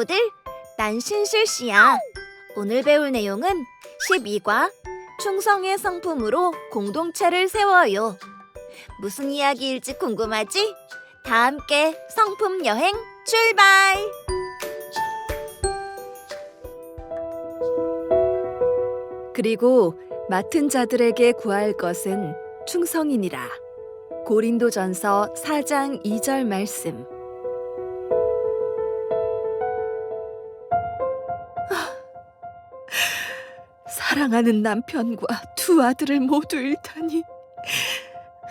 친구들. 난 신실 씨야. 오늘 배울 내용은 12과 충성의 성품으로 공동체를 세워요. 무슨 이야기일지 궁금하지? 다 함께 성품 여행 출발! 그리고 맡은 자들에게 구할 것은 충성이니라. 고린도전서 4장 2절 말씀. 사랑하는 남편과 두 아들을 모두 잃다니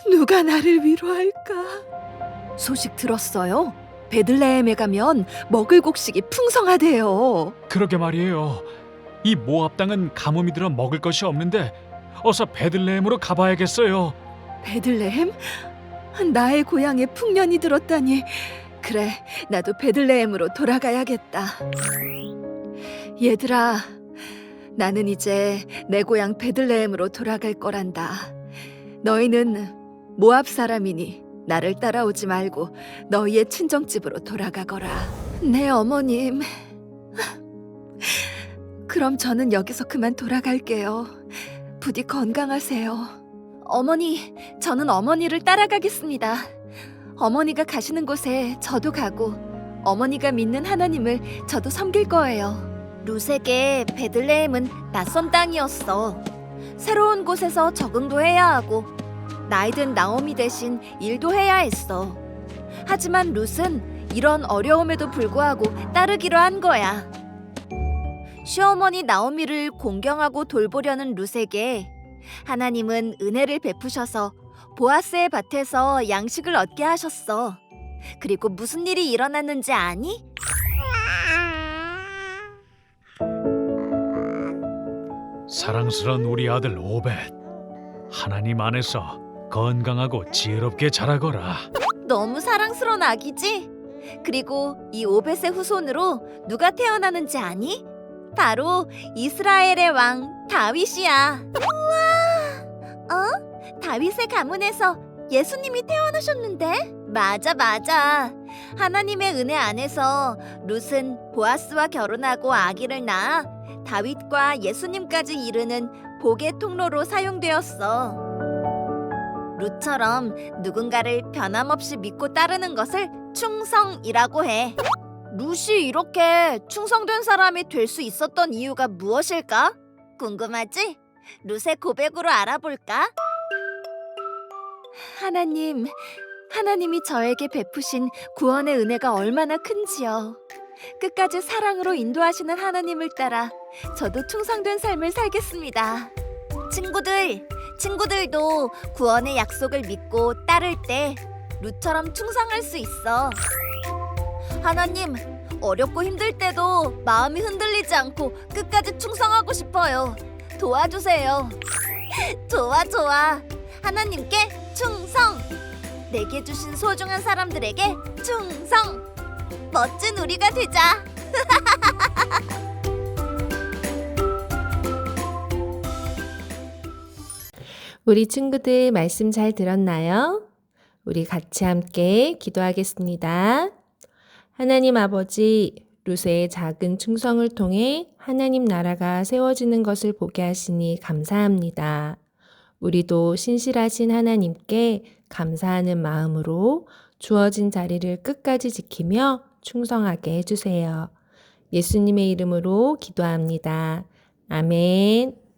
누가 나를 위로할까? 소식 들었어요? 베들레헴에 가면 먹을 곡식이 풍성하대요. 그러게 말이에요. 이 모압 땅은 가뭄이 들어 먹을 것이 없는데 어서 베들레헴으로 가봐야겠어요. 베들레헴? 나의 고향에 풍년이 들었다니. 그래, 나도 베들레헴으로 돌아가야겠다. 얘들아, 나는 이제 내 고향 베들레헴으로 돌아갈 거란다. 너희는 모압 사람이니 나를 따라오지 말고 너희의 친정집으로 돌아가거라. 네, 어머님. 그럼 저는 여기서 그만 돌아갈게요. 부디 건강하세요. 어머니, 저는 어머니를 따라가겠습니다. 어머니가 가시는 곳에 저도 가고 어머니가 믿는 하나님을 저도 섬길 거예요. 루세게 베들레헴은 낯선 땅이었어. 새로운 곳에서 적응도 해야 하고 나이든 나오미 대신 일도 해야 했어. 하지만 룻은 이런 어려움에도 불구하고 따르기로 한 거야. 시어머니 나오미를 공경하고 돌보려는 룻에게 하나님은 은혜를 베푸셔서 보아스의 밭에서 양식을 얻게 하셨어. 그리고 무슨 일이 일어났는지 아니? 사랑스런 우리 아들 오벳. 하나님 안에서 건강하고 지혜롭게 자라거라. 너무 사랑스러운 아기지? 그리고 이 오벳의 후손으로 누가 태어나는지 아니? 바로 이스라엘의 왕 다윗이야. 우와! 어? 다윗의 가문에서 예수님이 태어나셨는데? 맞아, 맞아. 하나님의 은혜 안에서 룻은 보아스와 결혼하고 아기를 낳아 다윗과 예수님까지 이르는 복의 통로로 사용되었어. 룻처럼 누군가를 변함없이 믿고 따르는 것을 충성이라고 해. 룻이 이렇게 충성된 사람이 될 수 있었던 이유가 무엇일까? 궁금하지? 룻의 고백으로 알아볼까? 하나님, 하나님이 저에게 베푸신 구원의 은혜가 얼마나 큰지요. 끝까지 사랑으로 인도하시는 하나님을 따라 저도 충성된 삶을 살겠습니다. 친구들, 친구들도 구원의 약속을 믿고 따를 때 룻처럼 충성할 수 있어. 하나님, 어렵고 힘들 때도 마음이 흔들리지 않고 끝까지 충성하고 싶어요. 도와주세요. 좋아, 좋아. 하나님께 충성. 내게 주신 소중한 사람들에게 충성. 멋진 우리가 되자. 우리 친구들 말씀 잘 들었나요? 우리 같이 함께 기도하겠습니다. 하나님 아버지, 루세의 작은 충성을 통해 하나님 나라가 세워지는 것을 보게 하시니 감사합니다. 우리도 신실하신 하나님께 감사하는 마음으로 주어진 자리를 끝까지 지키며 충성하게 해주세요. 예수님의 이름으로 기도합니다. 아멘.